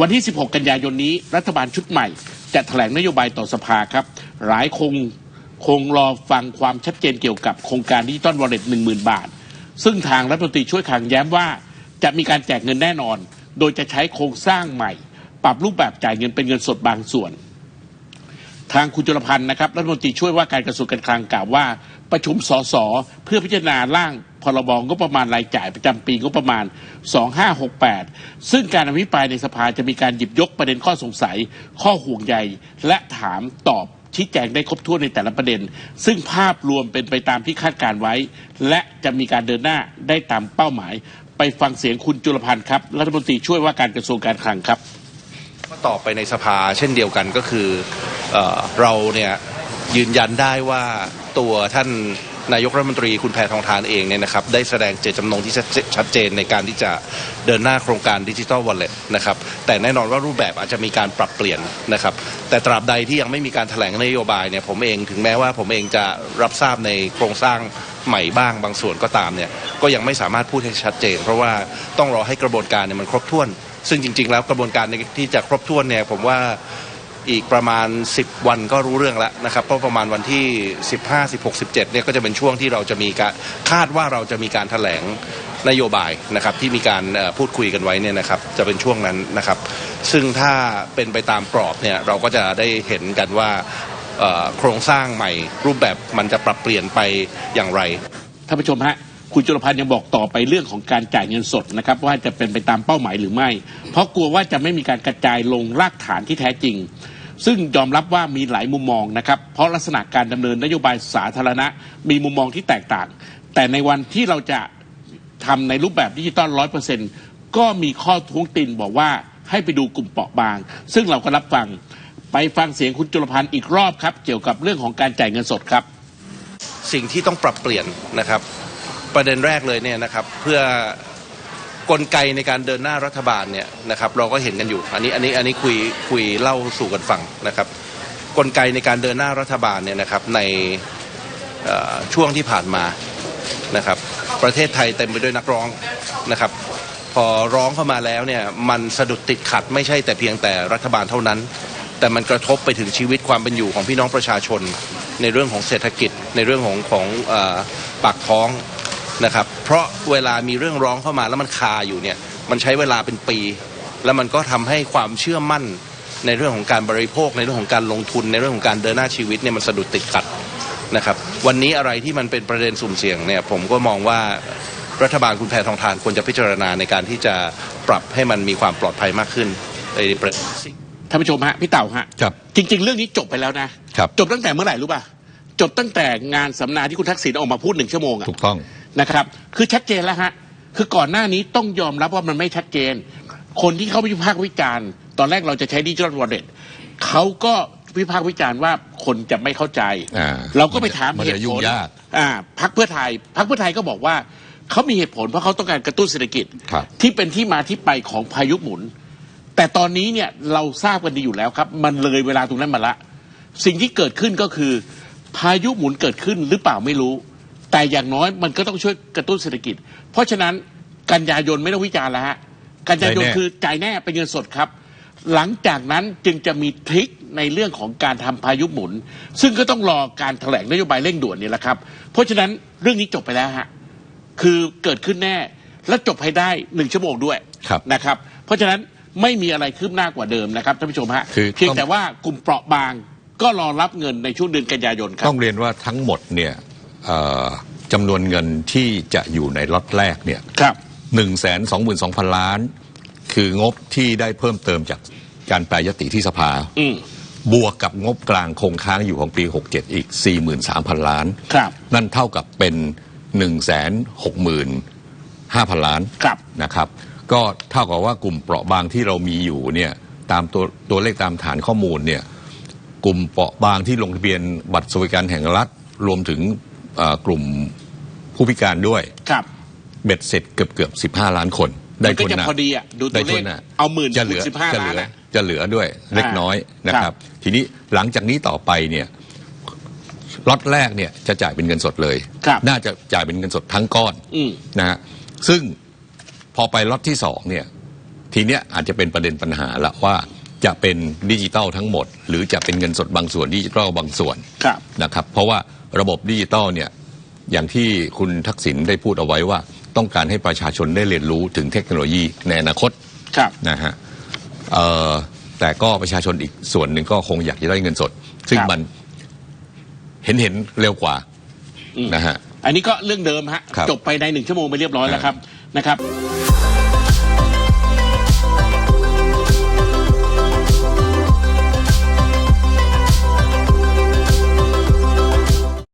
วันที่ 16 กันยายนนี้รัฐบาลชุดใหม่ จะแถลงนโยบายต่อสภาครับ หลายคงคงรอฟังความชัดเจนเกี่ยวกับโครงการดิจิตอลวอลเล็ต1 0,000บาท ซึ่งทางรัฐมนตรีช่วยขังแย้มว่า จะมีการแจกเงินแน่นอน โดยจะใช้โครงสร้างใหม่ ปรับรูปแบบจ่ายเงินเป็นเงินสดบางส่วน ทางคุณจุลพันธ์นะครับรัฐมนตรีช่วยว่าการกระทรวงการคลังกล่าวว่า ประชุมสสเพื่อพิจารณาร่างพรบงบประมาณรายจ่ายประจำปีงบประมาณ 2568 ซึ่งการอภิปรายในสภาจะมีการหยิบยกประเด็นข้อสงสัย ข้อห่วงใยและถามตอบชี้แจงได้ครบถ้วนในแต่ละประเด็น ซึ่งภาพรวมเป็นไปตามที่คาดการไว้ และจะมีการเดินหน้าได้ตามเป้าหมาย ไปฟังเสียงคุณจุลพันธ์ครับรัฐมนตรีช่วยว่าการกระทรวงการคลังครับก็ตอบไปในสภาเช่นเดียวกันก็คือ เเราเนี่ยยืนยันได้ว่าตัวท่านนายกรัฐมนตรีคุณแพทองทานเองเนี่ยนะครับได้แสดงเจตจำนงที่ชัดเจนในการที่จะเดินหน้าโครงการดิจิ t a ลวอลเล็ตนะครับแต่แน่นอนว่ารูปแบบอาจจะมีการปรับเปลี่ยนนะครับ แต่ตราบใดที่ยังไม่มีการแถลงนโยบายเนี่ยผมเองถึงแม้ว่าผมเองจะรับทราบในโครงสร้างใหม่บ้างบางส่วนก็ตามเนี่ยก็ยังไม่สามารถพูดให้ชัดเจน เพราะว่าต้องรอให้กระบวนการเนี่ยมันครบถ้วน ซึ่งจริง ๆ แล้วกระบวนการที่จะครบถ้วนเนี่ยผมว่า อีกประมาณ 10 วันก็รู้เรื่องแล้วนะครับเพราะประมาณวันที่ 15 16 17เนี่ยก็จะเป็นช่วงที่เราจะมีการคาดว่าเราจะมีการแถลงนโยบายนะครับที่มีการพูดคุยกันไว้เนี่ยนะครับจะเป็นช่วงนั้นนะครับ ซึ่งถ้าเป็นไปตามกรอบเนี่ยเราก็จะได้เห็นกันว่าโครงสร้างใหม่รูปแบบมันจะปรับเปลี่ยนไปอย่างไรท่านผู้ชมฮะคุณจุลพันธ์ยังบอกต่อไปเรื่องของการจ่ายเงินสดนะครับว่าจะเป็นไปตามเป้าหมายหรือไม่ เพราะกลัวว่าจะไม่มีการกระจายลงรากฐานที่แท้จริง ซึ่งยอมรับว่ามีหลายมุมมองนะครับ เพราะลักษณะการดำเนินนโยบายสาธารณะ มีมุมมองที่แตกต่าง แต่ในวันที่เราจะทำในรูปแบบดิจิตอลร้อยเปอร์เซ็นก็มีข้อท้วงติงบอกว่าให้ไปดูกลุ่มเปราะบาง ซึ่งเราก็รับฟังไปฟังเสียงคุณจุลพันธ์อีกรอบครับ เกี่ยวกับเรื่องของการจ่ายเงินสดครับ สิ่งที่ต้องปรับเปลี่ยนนะครับ ประเด็นแรกเลยเนี่ยนะครับ เพื่อ กลไกในการเดินหน้ารัฐบาลเนี่ยนะครับเราก็เห็นกันอยู่ อันนี้อันนี้อันนี้คุยคุยเล่าสู่กันฟังนะครับ กลไกในการเดินหน้ารัฐบาลเนี่ยนะครับในช่วงที่ผ่านมานะครับ ประเทศไทยเต็มไปด้วยนักร้องนะครับ พอร้องเข้ามาแล้วเนี่ยมันสะดุดติดขัดไม่ใช่แต่เพียงแต่รัฐบาลเท่านั้น แต่มันกระทบไปถึงชีวิตความเป็นอยู่ของพี่น้องประชาชน ในเรื่องของเศรษฐกิจในเรื่องของของอปากท้อง นะครับเพราะเวลามีเรื่องร้องเข้ามาแล้วมันคาอยู่เนี่ยมันใช้เวลาเป็นปี แล้วมันก็ทำให้ความเชื่อมั่นในเรื่องของการบริโภค ในเรื่องของการลงทุนในเรื่องของการเดินหน้าชีวิตเนี่ยมันสะดุดติดขัดนะครับวันนี้อะไรที่มันเป็นประเด็นสุ่มเสี่ยงเนี่ยผมก็มองว่ารัฐบาลคุณแพทองทานควรจะพิจารณาในการที่จะปรับให้มันมีความปลอดภัยมากขึ้นในประเด็นท่านผู้ชมฮะพี่เต่าฮะครับจริง ๆ เรื่องนี้จบไปแล้วนะครับจบตั้งแต่เมื่อไหร่รู้ป่ะจบตั้งแต่งานสัมมนาที่คุณทักษิณออกมาพูดหนึ่งชั่วโมงอะถูกต้อง นะครับ คือชัดเจนแล้วฮะคือก่อนหน้านี้ต้องยอมรับว่ามันไม่ชัดเจน คนที่เขาวิพากษ์วิจารณ์ ตอนแรกเราจะใช้ดิจิทัลวอลเล็ตเขาก็วิพากษ์วิจารณ์ว่าคนจะไม่เข้าใจอ่าเราก็ไปถามมันเหจะตุยุ่ผงลยากอ่าพักเพื่อไทยพักเพื่อไทยก็บอกว่าเขามีเหตุผลเพราะเขาต้องการกระตุ้นเศรษฐกิจครับที่เป็นที่มาที่ไปของพายุหมุน แต่ตอนนี้เนี่ยเราทราบกันดีอยู่แล้วครับ มันเลยเวลาตรงนั้นมาละ สิ่งที่เกิดขึ้นก็คือ พายุหมุนเกิดขึ้นหรือเปล่าไม่รู้ แต่อย่างน้อยมันก็ต้องช่วยกระตุ้นเศรษฐกิจ เพราะฉะนั้นกันยายนไม่ต้องวิจารณ์แล้วฮะกันยายนจ่ายแน่คือจ่ายแน่เป็นเงินสดครับ หลังจากนั้นจึงจะมีทริคในเรื่องของการทำพายุหมุน ซึ่งก็ต้องรอการแถลงนโยบายเร่งด่วนนี่แหละครับ เพราะฉะนั้นเรื่องนี้จบไปแล้วฮะคือเกิดขึ้นแน่และจบให้ได้หนึ่งชั่วโมงด้วยครับนะครับ เพราะฉะนั้นไม่มีอะไรคืบหน้ากว่าเดิมนะครับท่านผู้ชมฮะคือเพียงต้องแต่ว่ากลุ่มเปราะบางก็รอรับเงินในช่วงเดือนกันยายนครับต้องเรียนว่าทั้งหมดเนี่ยเอ่อ จำนวนเงินที่จะอยู่ในล็อตแรกเนี่ยครับหนึ่งแสนสองหมื่นสองพันล้าน คืองบที่ได้เพิ่มเติมจากการแปรยติที่สภาอืมบวกกับงบกลางคงค้างอยู่ของปี 67 อีก 43,000 ล้าน ครับ นั่นเท่ากับเป็น 165,000 ล้าน ครับ นะครับ ก็เท่ากับว่ากลุ่มเปราะบางที่เรามีอยู่เนี่ย ตามตัวตัวเลขตามฐานข้อมูลเนี่ย กลุ่มเปราะบางที่ลงทะเบียนบัตรสวัสดิการแห่งรัฐ รวมถึงเอ่อ กลุ่มผู้พิการด้วยครับ เบ็ดเสร็จเกือบเกือบสิบห้าล้านคนมันก็คนจะหนัพอดีอะดูตัวได้เลคขนน่ะเอาหมื่นจะเหลือสิบห้าจะล้าเหนลืออะจะเหลือด้วยเล็กน้อยนะคครัรับบทีนี้หลังจากนี้ต่อไปเนี่ยล็อตแรกเนี่ยจะจ่ายเป็นเงินสดเลยครับน่าจะจ่ายเป็นเงินสดทั้งก้อนอืมนะฮะซึ่งพอไปล็อตที่สองเนี่ยทีเนี้ยอาจจะเป็นประเด็นปัญหาละว่าจะเป็นดิจิตอลทั้งหมด หรือจะเป็นเงินสดบางส่วนดิจิตอลบางส่วนครับนะครับ เพราะว่า ระบบดิจิตอลเนี่ยอย่างที่คุณทักษิณได้พูดเอาไว้ว่า ต้องการให้ประชาชนได้เรียนรู้ถึงเทคโนโลยีในอนาคตครับนะฮะเอ่อแต่ก็ประชาชนอีกส่วนหนึ่งก็คงอยากจะได้เงินสด ซึ่งครับมันเห็นเห็นเร็วกว่าอืมนะฮะอันนี้ก็เรื่องเดิมฮะครับจบไปในหนึ่งชั่วโมงไปเรียบร้อยแล้วครับนะครับ